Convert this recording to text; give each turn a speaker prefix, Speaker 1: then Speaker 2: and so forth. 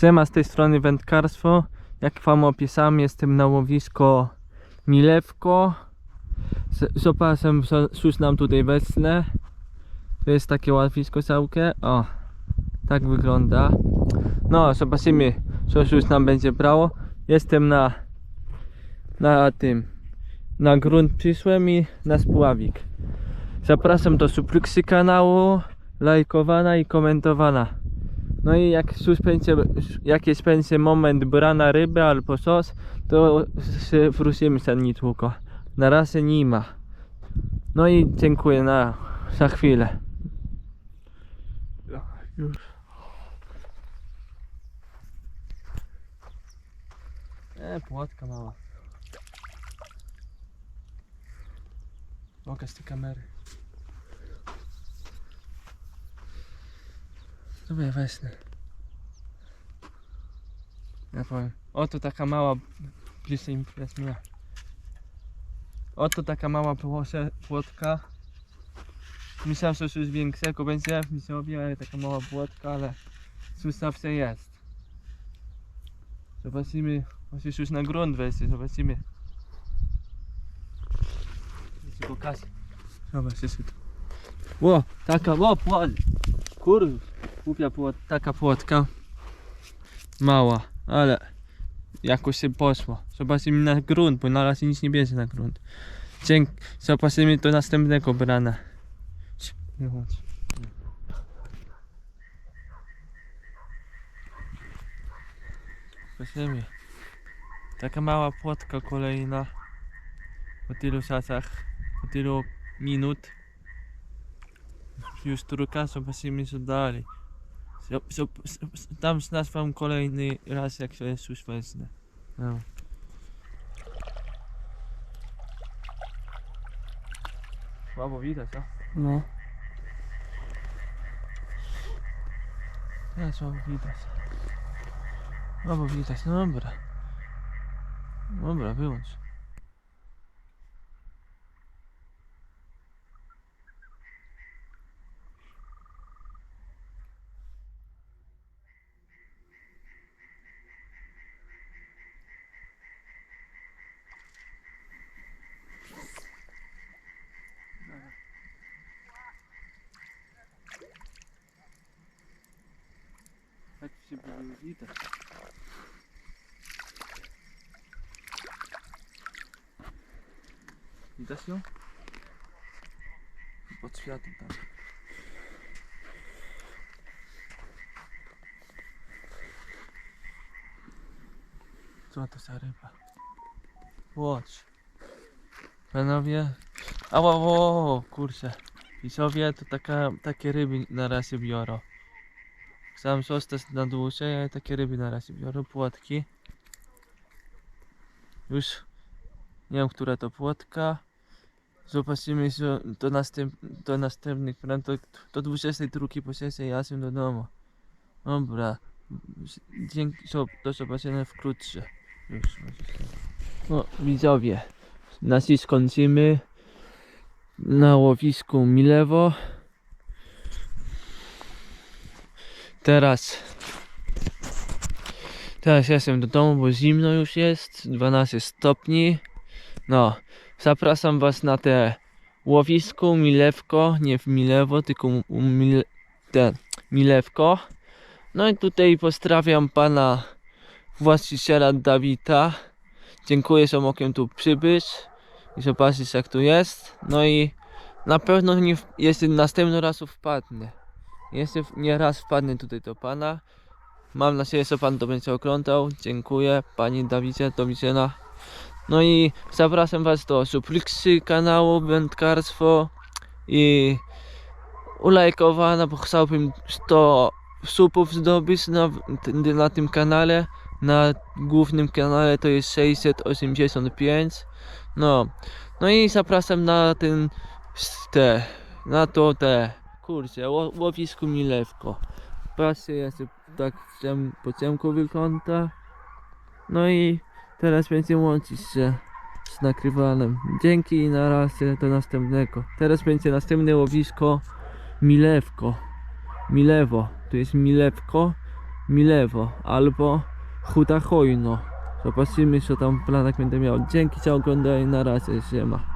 Speaker 1: Siema z tej strony wędkarstwo. Jak wam opisałem, jestem na łowisko Milewko. Z, z opasem nam tutaj wesnę. To jest takie łowisko całkie. O, tak wygląda. No, zobaczymy, co sus nam będzie brało. Jestem na, na tym, na grunt przyszłem i na spławik. Zapraszam do subskrypcji kanału, lajkowana i komentowana. No i jak sus będzie, jakieś będzie moment brana ryby albo sos, to się wrócimy za niedługo. Na razie nie ma. No i dziękuję na, za chwilę. Już. E, płotka mała. Pokaż te kamery. Dobra, wesnę. Ja powiem. Oto taka mała bliżej Jasmina. Oto taka mała płosze, płotka. Myślałem, że coś większego będzie w misiowie, ale taka mała płotka, ale coś zawsze jest. Zobaczymy, może już na grunt wejdzie, zobaczymy. Ci pokażę. Zobacz, jest tu. Ło, taka, ło, płot. Kurde, głupia płot, taka płotka. Mała, ale jakoś się poszło. Zobaczymy na grunt, bo na razie nic nie bierze na grunt. Dzięki, zobaczymy do następnego brana. Nie chodź. Zobaczymy. Taka mała płotka kolejna. Po tylu czasach, po tylu minut. Już trójka, zobaczymy co dalej. Zo- zo- zo- Dam z nas wam kolejny raz jak to jest już wezmę. No. Słabo widać, a?
Speaker 2: No.
Speaker 1: Nie, słabo widać. Słabo widać, no dobra. Dobra, wyłącz. Tak się było widać. Widać ją? Pod światłem tam. Co to za ryba? Łódź. Panowie. Ała, kurczę. Pisowie to taka, takie ryby na razie biorą. Sam zostać na dłużej, ale takie ryby na razie biorą. Płotki. Już nie wiem, która to płotka. Zobaczymy że do, następ, do następnych plan. Do, do 22 po sesji ja jestem do domu. Dobra. Dzięki, do zobaczenia wkrótce. Już. No, widzowie. Na dziś skończymy na łowisku Milewo. Teraz Teraz jestem do domu, bo zimno już jest, 12 stopni. No, zapraszam was na te łowisko Milewko, nie w Milewo, tylko Mile, te, Milewko. No i tutaj pozdrawiam pana właściciela Dawida. Dziękuję, że mogłem tu przybyć i zobaczyć jak tu jest. No i na pewno nie, w- następny raz wpadnę. Jeszcze nie raz wpadnę tutaj do pana. Mam nadzieję, że pan to będzie oglądał. Dziękuję pani Dawidzie, do widzenia. No i zapraszam was do subskrypcji kanału Wędkarstwo i ulajkowana, bo chciałbym 100 subów zdobyć na, na tym kanale. Na głównym kanale to jest 685. No, no i zapraszam na ten, te, na to te, kurczę, ło- łowisko Milewko. Patrzcie, ja się tak po ciemku wygląda. No i teraz będzie łączyć się z nagrywanym. Dzięki i na razie do następnego. Teraz będzie następne łowisko Milewko. Milewo. Tu jest Milewko. Milewo albo Huta Hojno. Zobaczymy co tam w planach będę miał. Dzięki za oglądanie, na razie, siema.